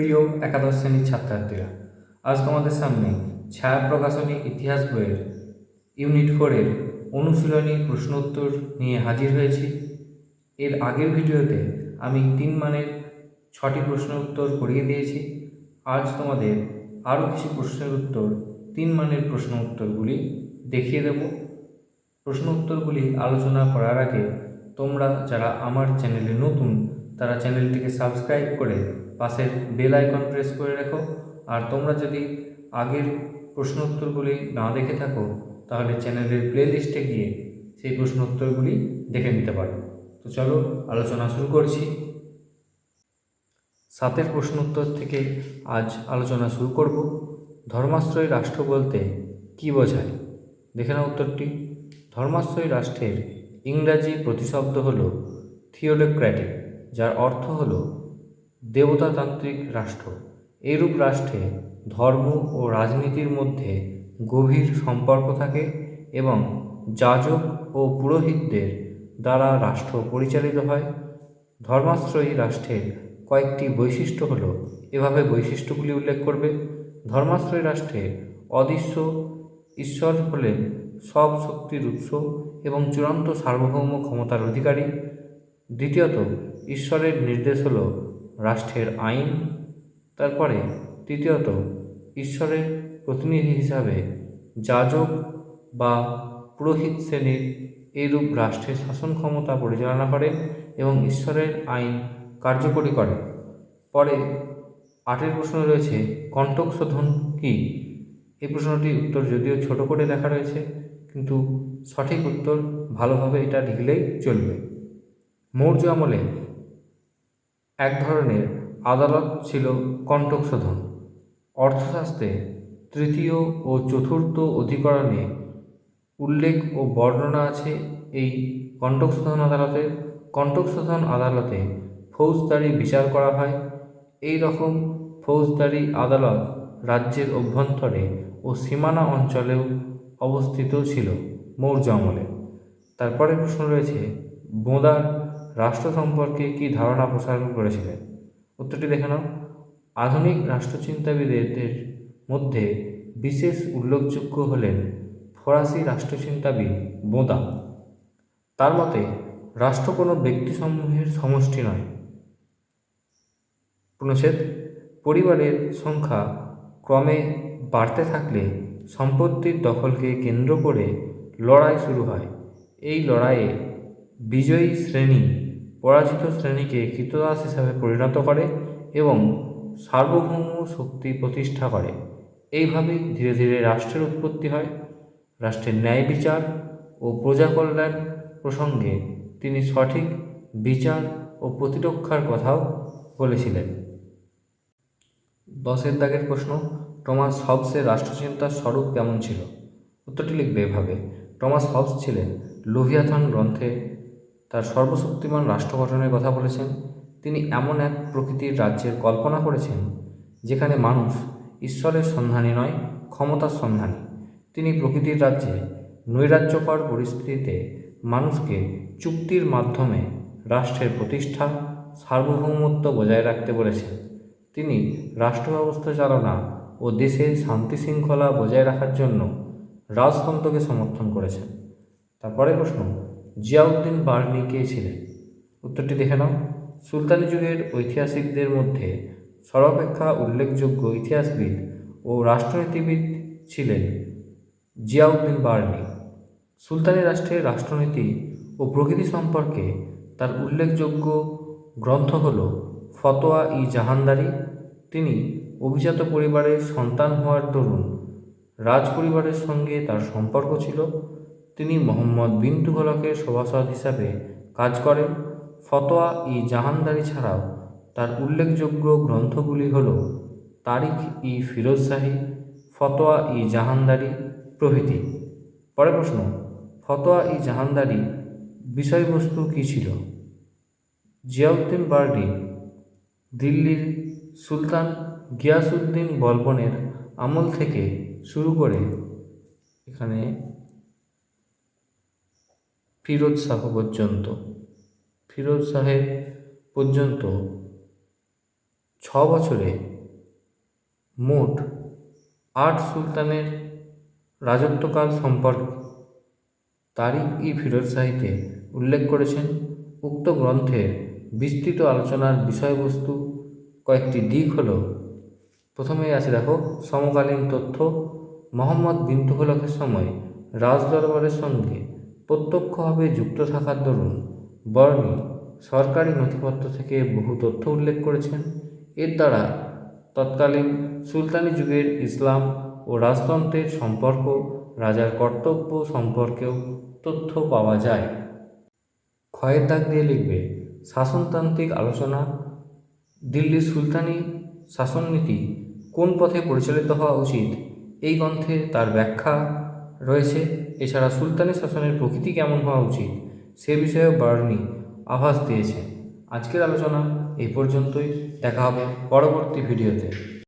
প্রিয় একাদশ শ্রেণির ছাত্রছাত্রীরা, আজ তোমাদের সামনে ছায়া প্রকাশনী ইতিহাস বইয়ের ইউনিট ফোরের অনুশীলনী প্রশ্ন উত্তর নিয়ে হাজির হয়েছি। এর আগের ভিডিওতে আমি তিন মানের ছটি প্রশ্নের উত্তর করিয়ে দিয়েছি। আজ তোমাদের আরও কিছু প্রশ্নের উত্তর তিন মানের প্রশ্ন উত্তরগুলি দেখিয়ে দেব। প্রশ্ন উত্তরগুলি আলোচনা করার আগে তোমরা যারা আমার চ্যানেলে নতুন, তারা চ্যানেলটিকে সাবস্ক্রাইব করে পাশের বেল আইকন প্রেস করে রেখো। আর তোমরা যদি আগের প্রশ্ন উত্তরগুলি না দেখে থাকো, তাহলে চ্যানেলের প্লে লিস্টে গিয়ে সেই প্রশ্ন উত্তরগুলি দেখে নিতে পারো। তো চলো, আলোচনা শুরু করছি। সাতের প্রশ্ন উত্তর থেকে আজ আলোচনা শুরু করব। ধর্মাশ্রয় রাষ্ট্র বলতে কি বোঝায়? দেখে নাও উত্তরটি। ধর্মাশ্রয় রাষ্ট্রের ইংরাজি প্রতিশব্দ হল থিওডোক্র্যাটিক যার অর্থ হল দেবতাতান্ত্রিক রাষ্ট্র। এরূপ রাষ্ট্রে ধর্ম ও রাজনীতির মধ্যে গভীর সম্পর্ক থাকে এবং যাজক ও পুরোহিতদের দ্বারা রাষ্ট্র পরিচালিত হয়। ধর্মাশ্রয়ী রাষ্ট্রের কয়েকটি বৈশিষ্ট্য হল, এভাবে বৈশিষ্ট্যগুলি উল্লেখ করবে। ধর্মাশ্রয়ী রাষ্ট্রে অদৃশ্য ঈশ্বর হলেন সব শক্তির উৎস এবং চূড়ান্ত সার্বভৌম ক্ষমতার অধিকারী। দ্বিতীয়ত, ঈশ্বরের নির্দেশ হল রাষ্ট্রের আইন, তারপরে তৃতীয়ত ঈশ্বরের প্রতিনিধি হিসাবে যাজক বা পুরোহিত শ্রেণির এইরূপ রাষ্ট্রের শাসন ক্ষমতা পরিচালনা করে এবং ঈশ্বরের আইন কার্যকরী করে পরে আটের প্রশ্ন রয়েছে কণ্টক শোধন কী? এই প্রশ্নটির উত্তর যদিও ছোট করে লেখা রয়েছে, কিন্তু সঠিক উত্তর ভালোভাবে এটা লিখলেই চলবে। মৌর্য আমলে এক ধরনের আদালত ছিল কণ্টক শোধন অর্থশাস্ত্রে তৃতীয় ও চতুর্থ অধিকরণে উল্লেখ ও বর্ণনা আছে এই কণ্টক শোধন আদালতের। কণ্টক শোধন আদালতে ফৌজদারি বিচার করা হয়। এই রকম ফৌজদারি আদালত রাজ্যের অভ্যন্তরে ও সীমানা অঞ্চলেও অবস্থিত ছিল। মৌর্য আমলে। তারপরে প্রশ্ন রয়েছে, বোঁদার রাষ্ট্র সম্পর্কে কী ধারণা প্রসারণ করেছিলেন? উত্তরটি দেখে নাও। আধুনিক রাষ্ট্রচিন্তাবিদদের মধ্যে বিশেষ উল্লেখযোগ্য হলেন ফরাসি রাষ্ট্রচিন্তাবিদ বোঁদা। তার মতে, রাষ্ট্র কোনো ব্যক্তিসমূহের সমষ্টি নয়। পুনচ্ছেদ পরিবারের সংখ্যা ক্রমে বাড়তে থাকলে সম্পত্তির দখলকে কেন্দ্র করে লড়াই শুরু হয়। এই লড়াইয়ে বিজয়ী শ্রেণি পরাজিত শ্রেণীকে কৃতদাস হিসাবে পরিণত করে এবং সার্বভৌম শক্তি প্রতিষ্ঠা করে। এইভাবেই ধীরে ধীরে রাষ্ট্রের উৎপত্তি হয়। রাষ্ট্রের ন্যায় বিচার ও প্রজাকল্যাণ প্রসঙ্গে তিনি সঠিক বিচার ও প্রতিরক্ষার কথাও বলেছিলেন। দশের দাগের প্রশ্ন, টমাস হবসের রাষ্ট্রচিন্তার স্বরূপ কেমন ছিল? উত্তরটি লিখবে এভাবে, টমাস হবস ছিলেন লোভিয়াথন গ্রন্থে তার সর্বশক্তিমান রাষ্ট্র গঠনের কথা বলেছেন। তিনি এমন এক প্রকৃতির রাজ্যের কল্পনা করেছেন, যেখানে মানুষ ঈশ্বরের সন্ধানী নয়, ক্ষমতার সন্ধানী। তিনি প্রকৃতির রাজ্যে নৈরাজ্যকর পরিস্থিতিতে মানুষকে চুক্তির মাধ্যমে রাষ্ট্রের প্রতিষ্ঠা, সার্বভৌমত্ব বজায় রাখতে বলেছেন। তিনি রাষ্ট্র ব্যবস্থা চালনা ও দেশে শান্তি শৃঙ্খলা বজায় রাখার জন্য রাজতন্ত্রকে সমর্থন করেছেন। তারপরে প্রশ্ন জিয়াউদ্দিন বার্নি কে ছিলেন? উত্তরটি দেখে নাও। সুলতানি যুগের ঐতিহাসিকদের মধ্যে সর্বাপেক্ষা উল্লেখযোগ্য ইতিহাসবিদ ও রাষ্ট্রনীতিবিদ ছিলেন জিয়াউদ্দিন বার্নি। সুলতানি রাষ্ট্রের রাষ্ট্রনীতি ও প্রকৃতি সম্পর্কে তার উল্লেখযোগ্য গ্রন্থ হল ফতোয়া ই জাহানদারি। তিনি অভিজাত পরিবারের সন্তান হওয়ার দরুন রাজ পরিবারের সঙ্গে তার সম্পর্ক ছিল। তিনি মোহাম্মদ বিন তুঘলকের সভাসদ হিসাবে কাজ করেন। ফতোয়া ই জাহানদারি ছাড়াও তার উল্লেখযোগ্য গ্রন্থগুলি হল তারিখ ই ফিরোজ শাহী, ফতোয়া ই জাহানদারি প্রভৃতি। পরে প্রশ্ন, ফতোয়া ই জাহানদারি বিষয়বস্তু কী ছিল? জিয়াউদ্দিন বার্ডি, দিল্লির সুলতান গিয়াসুদ্দিন বলবনের আমল থেকে শুরু করে এখানে ফিরোজ শাহ পর্যন্ত। ফিরোজ শাহের পর্যন্ত ছ বছরে মোট আট সুলতানের রাজত্বকাল সম্পর্কে। তারিখ ই ফিরোজ শাহিতে উল্লেখ করেছেন। উক্ত গ্রন্থের বিস্তৃত আলোচনার বিষয়বস্তু কয়েকটি দিক হলো, প্রথমেই আছে দেখো, সমকালীন তথ্য। মোহাম্মদ বিন সময় রাজদরবারের সঙ্গে প্রত্যক্ষভাবে যুক্ত থাকার দরুন বর্ণী সরকারি নথিপত্র থেকে বহু তথ্য উল্লেখ করেছেন। এর দ্বারা তৎকালীন সুলতানি যুগের ইসলাম ও রাজতন্ত্রের সম্পর্ক, রাজার কর্তব্য সম্পর্কেও তথ্য পাওয়া যায়। ক্ষয়ের দাগ দিয়ে লিখবে, শাসনতান্ত্রিক আলোচনা, দিল্লির সুলতানি শাসননীতি কোন পথে পরিচালিত হওয়া উচিত, এই গ্রন্থে তার ব্যাখ্যা রয়েছে। এছাড়া সুলতানি শাসনের প্রকৃতি কেমন হওয়া উচিত সে বিষয়েও বার্নি আভাস দিয়েছে আজকের আলোচনা এই পর্যন্তই। দেখা হবে পরবর্তী ভিডিওতে।